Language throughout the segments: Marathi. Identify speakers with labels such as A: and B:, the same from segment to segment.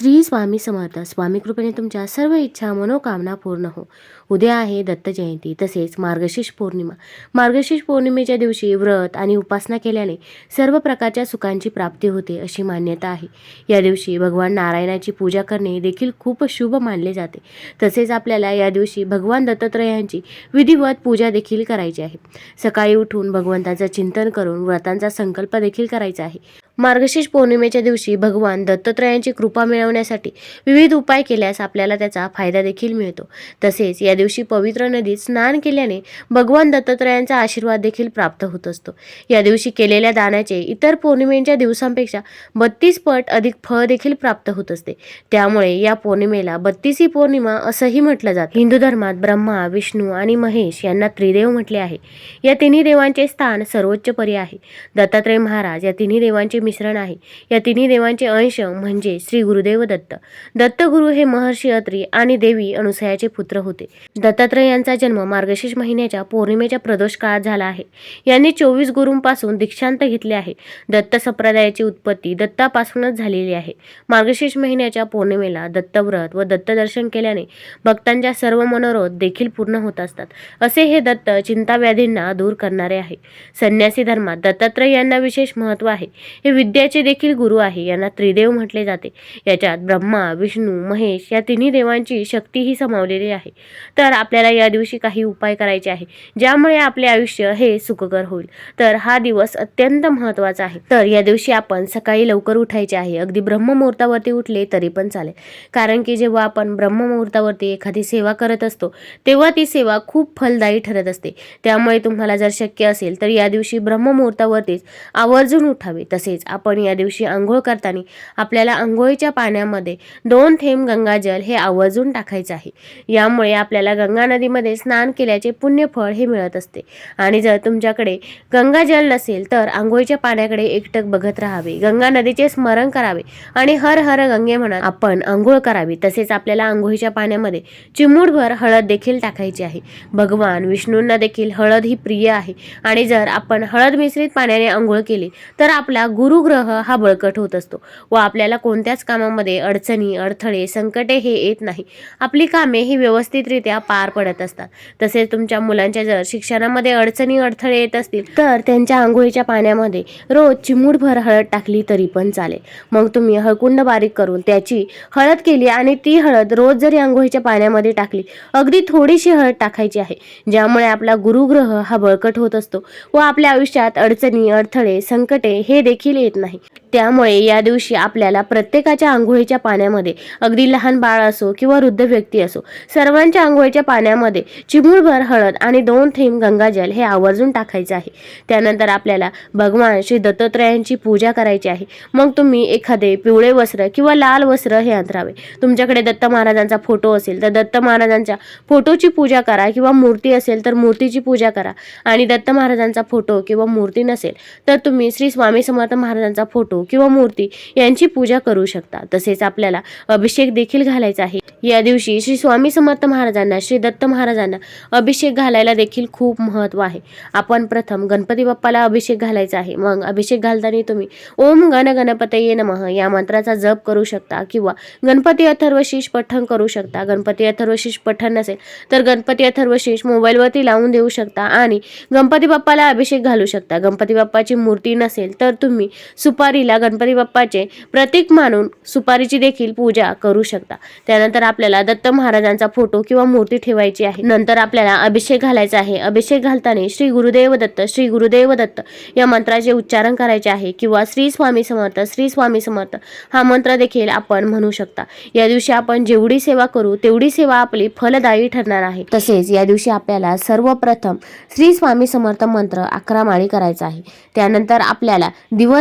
A: श्री स्वामी समर्थ. स्वामी कृपेने तुमच्या सर्व इच्छा मनोकामना पूर्ण हो. उद्या आहे दत्त जयंती तसेच मार्गशीर्ष पौर्णिमा. मार्गशीर्ष पौर्णिमेच्या दिवशी व्रत आणि उपासना केल्याने सर्व प्रकारच्या सुखांची प्राप्ती होते अशी मान्यता आहे. या दिवशी भगवान नारायणाची पूजा करणे देखील खूप शुभ मानले जाते. तसेच आपल्याला या दिवशी भगवान दत्तात्रयांची विधिवत पूजा देखील करायची आहे. सकाळी उठून भगवंताचं चिंतन करून व्रतांचा संकल्प देखील करायचा आहे. मार्गशीर्ष पौर्णिमेच्या दिवशी भगवान दत्तात्रयांची कृपा मिळवण्यासाठी विविध उपाय केल्यास आपल्याला त्याचा फायदा देखील मिळतो. तसेच या दिवशी पवित्र नदीत स्नान केल्याने भगवान दत्तात्रयांचा आशीर्वाद देखील प्राप्त होत असतो. या दिवशी केलेल्या दानाचे इतर पौर्णिमेच्या दिवसांपेक्षा बत्तीस पट अधिक फळ देखील प्राप्त होत असते. त्यामुळे या पौर्णिमेला बत्तीसी पौर्णिमा असंही म्हटलं जातं. हिंदू धर्मात ब्रह्मा विष्णू आणि महेश यांना त्रिदेव म्हटले आहे. या तिन्ही देवांचे स्थान सर्वोच्च परी आहे. दत्तात्रय महाराज या तिन्ही देवांचे मिश्रण आहे. या तिन्ही देवांचे अंश म्हणजे श्री गुरुदेव दत्त. दत्तगुरु हे महर्षी अत्री आणि देवी अनुसयाचे पुत्र होते. दत्तात्रय यांचा जन्म मार्गशीर्ष महिन्याच्या पौर्णिमेच्या प्रदोष काळात झाला आहे. यांनी चोवीस गुरूंपासून दीक्षांत घेतले आहे. दत्त संप्रदायाची उत्पत्ती दत्तापासूनच झालेली आहे. मार्गशीर्ष महिन्याच्या पौर्णिमेला दत्तव्रत व दत्तदर्शन केल्याने भक्तांच्या सर्व मनोरथ देखील पूर्ण होत असतात. असे हे दत्त चिंताव्याधींना दूर करणारे आहे. संन्यासी धर्मात दत्तात्रय यांना विशेष महत्त्व आहे. हे विद्याचे देखील गुरु आहे. यांना त्रिदेव म्हटले जाते. याच्यात ब्रह्मा विष्णू महेश या तिन्ही देवांची शक्तीही समावलेली आहे. तर आपल्याला या दिवशी काही उपाय करायचे आहे. ज्यामुळे आपले आयुष्य हे सुखकर होईल. तर हा दिवस अत्यंत महत्त्वाचा आहे. तर या दिवशी आपण सकाळी लवकर उठायचे आहे. अगदी ब्रह्ममुहूर्तावरती उठले तरी पण चालेल. कारण की जेव्हा आपण ब्रह्ममुहूर्तावरती एखादी सेवा करत असतो तेव्हा ती सेवा खूप फलदायी ठरत असते. त्यामुळे तुम्हाला जर शक्य असेल तर या दिवशी ब्रह्ममुहूर्तावरतीच आवर्जून उठावे. तसेच आपण या दिवशी आंघोळ करताना आपल्याला आंघोळीच्या पाण्यामध्ये दोन थेंब गंगाजल हे आवर्जून टाकायचे आहे. यामुळे आपल्याला गंगा नदीमध्ये स्नान केल्याचे पुण्यफळ हे मिळत असते. आणि जर तुमच्याकडे गंगाजल नसेल तर आंघोळीच्या पाण्याकडे एकटक बघत राहावे. गंगा नदीचे स्मरण करावे आणि हर हर गंगे म्हणा आपण आंघोळ करावी. तसेच आपल्याला आंघोळीच्या पाण्यामध्ये चिमूटभर हळद देखील टाकायची आहे. भगवान विष्णूंना देखील हळद ही प्रिय आहे. आणि जर आपण हळद मिश्रित पाण्याने आंघोळ केली तर आपला गुरुग्रह हा बळकट होत असतो व आपल्याला कोणत्याच कामामध्ये अडचणी अडथळे संकटे हे येत नाही. आपली कामे ही व्यवस्थितरित्या पार पडत असतात. तसेच तुमच्या मुलांच्या जर शिक्षणामध्ये अडचणी अडथळे येत असतील तर त्यांच्या आंघोळीच्या पाण्यामध्ये रोज चिमूटभर हळद टाकली तरी पण चालेल. मग तुम्ही हळकुंड बारीक करून त्याची हळद केली आणि ती हळद रोज जरी आंघोळीच्या पाण्यामध्ये टाकली अगदी थोडीशी हळद टाकायची आहे. ज्यामुळे आपला गुरुग्रह हा बळकट होत असतो व आपल्या आयुष्यात अडचणी अडथळे संकटे हे देखील येत नाही. त्यामुळे या दिवशी आपल्याला प्रत्येकाच्या आंघोळीच्या पाण्यामध्ये अगदी लहान बाळ असो किंवा वृद्ध व्यक्ती असो सर्वांच्या आंघोळीच्या पाण्यामध्ये चिमूळभर हळद आणि दोन थेंब गंगाजल हे आवर्जून टाकायचे आहे. त्यानंतर आपल्याला भगवान श्री दत्तात्रयांची पूजा करायची आहे. मग तुम्ही एखादे पिवळे वस्त्र किंवा लाल वस्त्र हे अंतरावे. तुमच्याकडे दत्त महाराजांचा फोटो असेल तर दत्त महाराजांच्या फोटोची पूजा करा किंवा मूर्ती असेल तर मूर्तीची पूजा करा. आणि दत्त महाराजांचा फोटो किंवा मूर्ती नसेल तर तुम्ही श्री स्वामी समर्थ महाराजांचा फोटो किंवा मूर्ती यांची पूजा करू शकता तसेच आपल्याला अभिषेक देखील घालायचा आहे. या दिवशी श्री स्वामी समर्थ महाराजांना श्री दत्त महाराजांना अभिषेक घालायला देखील खूप महत्त्व आहे. आपण प्रथम गणपती बाप्पाला अभिषेक घालायचा आहे. मग अभिषेक घालताना तुम्ही ओम गण गणपतये नमः या मंत्राचा जप करू शकता किंवा गणपती अथर्वशीष पठण करू शकता. गणपती अथर्वशीष पठण नसेल तर गणपती अथर्वशीष मोबाईलवरती लावून देऊ शकता आणि गणपती बाप्पाला अभिषेक घालू शकता. गणपती बाप्पाची मूर्ती नसेल तर तुम्ही सुपारीला गणपती बाप्पाचे प्रतीक मानून सुपारीची देखील पूजा करू शकता. त्यानंतर आपल्याला दत्त महाराजांचा फोटो किंवा मूर्ती ठेवायची आहे. नंतर आपल्याला अभिषेक घालायचा आहे. अभिषेक घालताना श्री गुरुदेव दत्त श्री गुरुदेव दत्त या मंत्राचे उच्चारण करायचे आहे किंवा श्री स्वामी समर्थ श्री स्वामी समर्थ हा मंत्र देखील आपण म्हणू शकता. या दिवशी आपण जेवढी सेवा करू तेवढी सेवा आपली फलदायी ठरणार आहे. तसेच या दिवशी आपल्याला सर्वप्रथम श्री स्वामी समर्थ मंत्र अकरा माळी करायचा आहे. त्यानंतर आपल्याला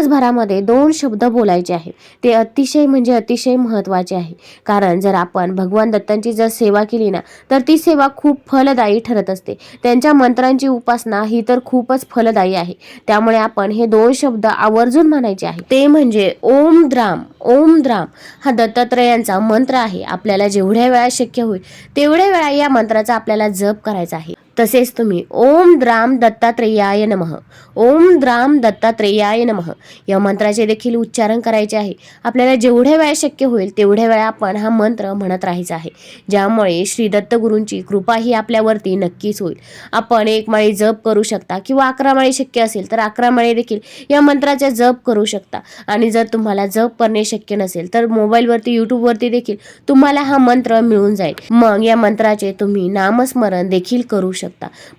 A: दिवसभरामध्ये दोन शब्द बोलायचे आहे ते अतिशय म्हणजे अतिशय महत्त्वाचे आहे. कारण जर आपण भगवान दत्तांची जर सेवा केली ना तर ती सेवा खूप फलदायी ठरत असते. त्यांच्या मंत्रांची उपासना ही तर खूपच फलदायी आहे. त्यामुळे आपण हे दोन शब्द आवर्जून म्हणायचे आहे. ते म्हणजे ओम द्राम ओम द्राम हा दत्तात्रयांचा मंत्र आहे. आपल्याला जेवढ्या वेळा शक्य होईल तेवढ्या वेळा या मंत्राचा आपल्याला जप करायचा आहे. तसेच तुम्ही ओम द्राम दत्तात्रेयाय नमः. ओम द्राम दत्तात्रेयाय नमः. या मंत्राचे देखील उच्चारण करायचे आहे. आपल्याला जेवढ्या वेळा शक्य होईल तेवढ्या वेळा आपण हा मंत्र म्हणत राहायचा आहे. ज्यामुळे श्री दत्तगुरूंची कृपा ही आपल्यावरती नक्कीच होईल. आपण एक माळी जप करू शकता किंवा अकरा माळी शक्य असेल तर अकरा माळी देखील या मंत्राचा जप करू शकता. आणि जर तुम्हाला जप करणे शक्य नसेल तर मोबाईलवरती यूट्यूबवरती देखील तुम्हाला हा मंत्र मिळून जाईल. मग या मंत्राचे तुम्ही नामस्मरण देखील करू शकता.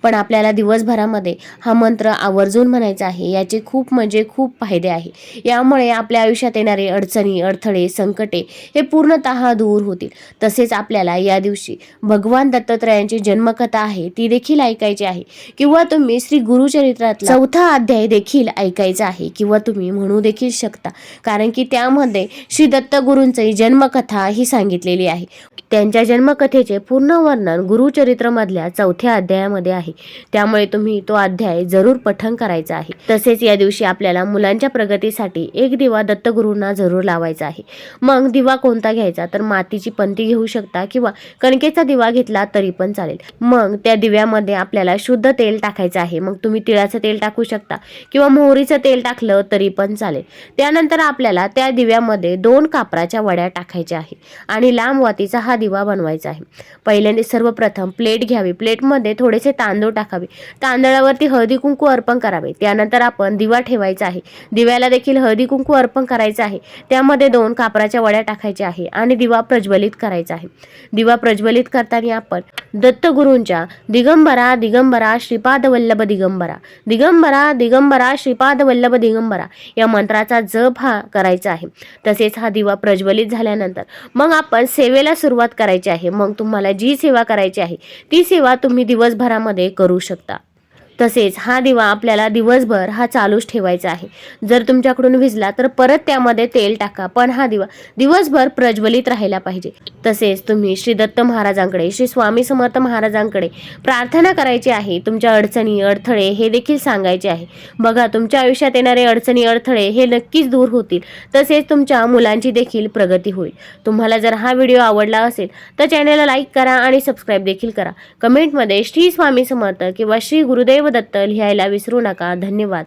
A: पण आपल्याला दिवसभरामध्ये हा मंत्र आवर्जून म्हणायचा आहे याचे खूप म्हणजे खूप फायदे आहे. यामुळे आपल्या आयुष्यात येणारे अडचणी अडथळे संकटे हे पूर्णतः दूर होतील. तसेच आपल्याला या दिवशी भगवान दत्तात्रयांची जन्मकथा आहे ती देखील ऐकायची आहे. किंवा तुम्ही श्री गुरुचरित्रात चौथा अध्याय देखील ऐकायचा आहे किंवा तुम्ही म्हणू देखील शकता. कारण की त्यामध्ये श्री दत्तगुरूंची जन्मकथा ही सांगितलेली आहे. त्यांच्या जन्मकथेचे पूर्ण वर्णन गुरुचरित्रमधल्या चौथ्या अध्यायामध्ये आहे. त्यामुळे तुम्ही तो अध्याय जरूर पठण करायचा आहे. तसेच या दिवशी आपल्याला मुलांच्या प्रगतीसाठी एक दिवा दत्तगुरूंना जरूर लावायचा आहे. मग दिवा कोणता घ्यायचा? तर मातीची पंती घेऊ शकता किंवा कणकेचा दिवा घेतला तरी पण चालेल. मग त्या दिव्यामध्ये आपल्याला शुद्ध तेल टाकायचं आहे. मग तुम्ही तिळाचं तेल टाकू शकता किंवा मोहरीचं तेल टाकलं तरी पण चालेल. त्यानंतर आपल्याला त्या दिव्यामध्ये दोन कापराच्या वड्या टाकायच्या आहे आणि लांब वातीचा हा दिवा बनवायचा आहे. पहिल्यांदा सर्वप्रथम प्लेट घ्यावी. प्लेटमध्ये थोडेसे तांदूळ टाकावे. तांदळावरती हळदी कुंकू अर्पण करावे. त्यानंतर आपण दिवा ठेवायचा आहे. दिव्याला देखील हळदी कुंकू अर्पण करायचं आहे. त्यामध्ये दोन कापराच्या वड्या टाकायच्या आहे आणि दिवा प्रज्वलित करायचा आहे. दिवा प्रज्वलित करताना आपण दत्तगुरूंच्या दिगंबरा दिगंबरा श्रीपाद वल्लभ दिगंबरा. दिगंबरा दिगंबरा श्रीपाद वल्लभ दिगंबरा या मंत्राचा जप हा करायचा आहे. तसेच हा दिवा प्रज्वलित झाल्यानंतर मग आपण सेवेला सुरुवात करायची आहे. मग तुम्हाला जी सेवा करायची आहे ती सेवा तुम्ही दिवस दिवसभरामध्ये करू शकता. तसेच हा दिवा आपल्याला दिवसभर हा चालूच ठेवायचा आहे. जर तुमच्याकडून विजला तर परत त्यामध्ये तेल टाका. पण हा दिवा दिवसभर प्रज्वलित राहिला पाहिजे. तसेच तुम्ही श्री दत्त महाराजांकडे श्री स्वामी समर्थ महाराजांकडे प्रार्थना करायची आहे. तुमच्या अडचणी अडथळे हे देखील सांगायचे आहे. बघा तुमच्या आयुष्यात येणारे अडचणी अडथळे हे नक्कीच दूर होतील. तसेच तुमच्या मुलांची देखील प्रगती होईल. तुम्हाला जर हा व्हिडिओ आवडला असेल तर चॅनलला लाईक करा आणि सबस्क्राईब देखील करा. कमेंटमध्ये श्री स्वामी समर्थ किंवा श्री गुरुदेव दत्त लिहायला विसरू नका. धन्यवाद.